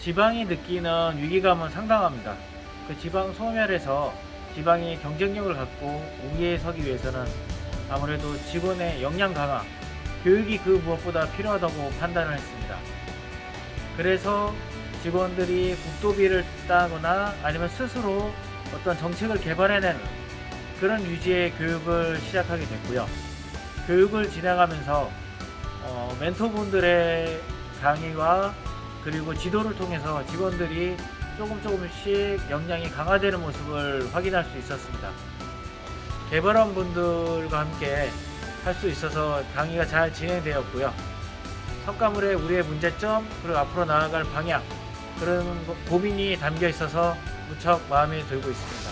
지방이 느끼는 위기감은 상당합니다. 그 지방 소멸에서 지방이 경쟁력을 갖고 우위에 서기 위해서는 아무래도 직원의 역량 강화, 교육이 그 무엇보다 필요하다고 판단을 했습니다. 그래서 직원들이 국도비를 따거나 아니면 스스로 어떤 정책을 개발해내는 그런 유지의 교육을 시작하게 됐고요. 교육을 진행하면서 어, 멘토분들의 강의와 그리고 지도를 통해서 직원들이 조금 조금씩 역량이 강화되는 모습을 확인할 수 있었습니다. 개발원 분들과 함께 할 수 있어서 강의가 잘 진행되었고요. 성과물에 우리의 문제점 그리고 앞으로 나아갈 방향 그런 고- 고민이 담겨 있어서 무척 마음에 들고 있습니다.